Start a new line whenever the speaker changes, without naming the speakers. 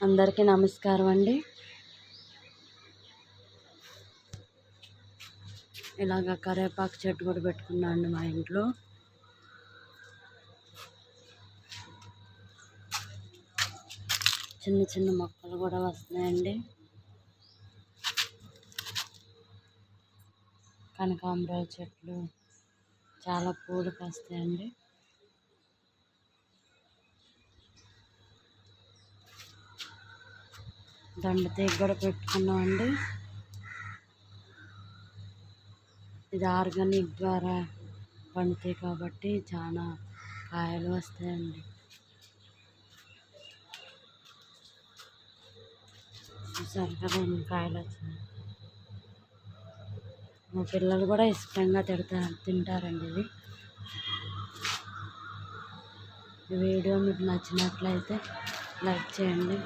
అందరికీ నమస్కారం అండి. ఇలాగ కరివేపాకు చెట్టు కూడా పెట్టుకున్నాను అండి మా ఇంట్లో. చిన్న చిన్న మొక్కలు కూడా వస్తున్నాయండి. కనకాంబరాల చెట్లు చాలా పూలు కాస్తాయండి. దండ తీగ కూడా పెట్టుకున్నామండి. ఇది ఆర్గానిక్ ద్వారా పండుతాయి కాబట్టి చాలా కాయలు వస్తాయండి. చూసారు కదా ఎన్ని కాయలు వచ్చినాయి. మా పిల్లలు కూడా ఇష్టంగా తిడతా తింటారండి ఇది ఈ వీడియో మీకు నచ్చినట్లయితే లైక్ చేయండి.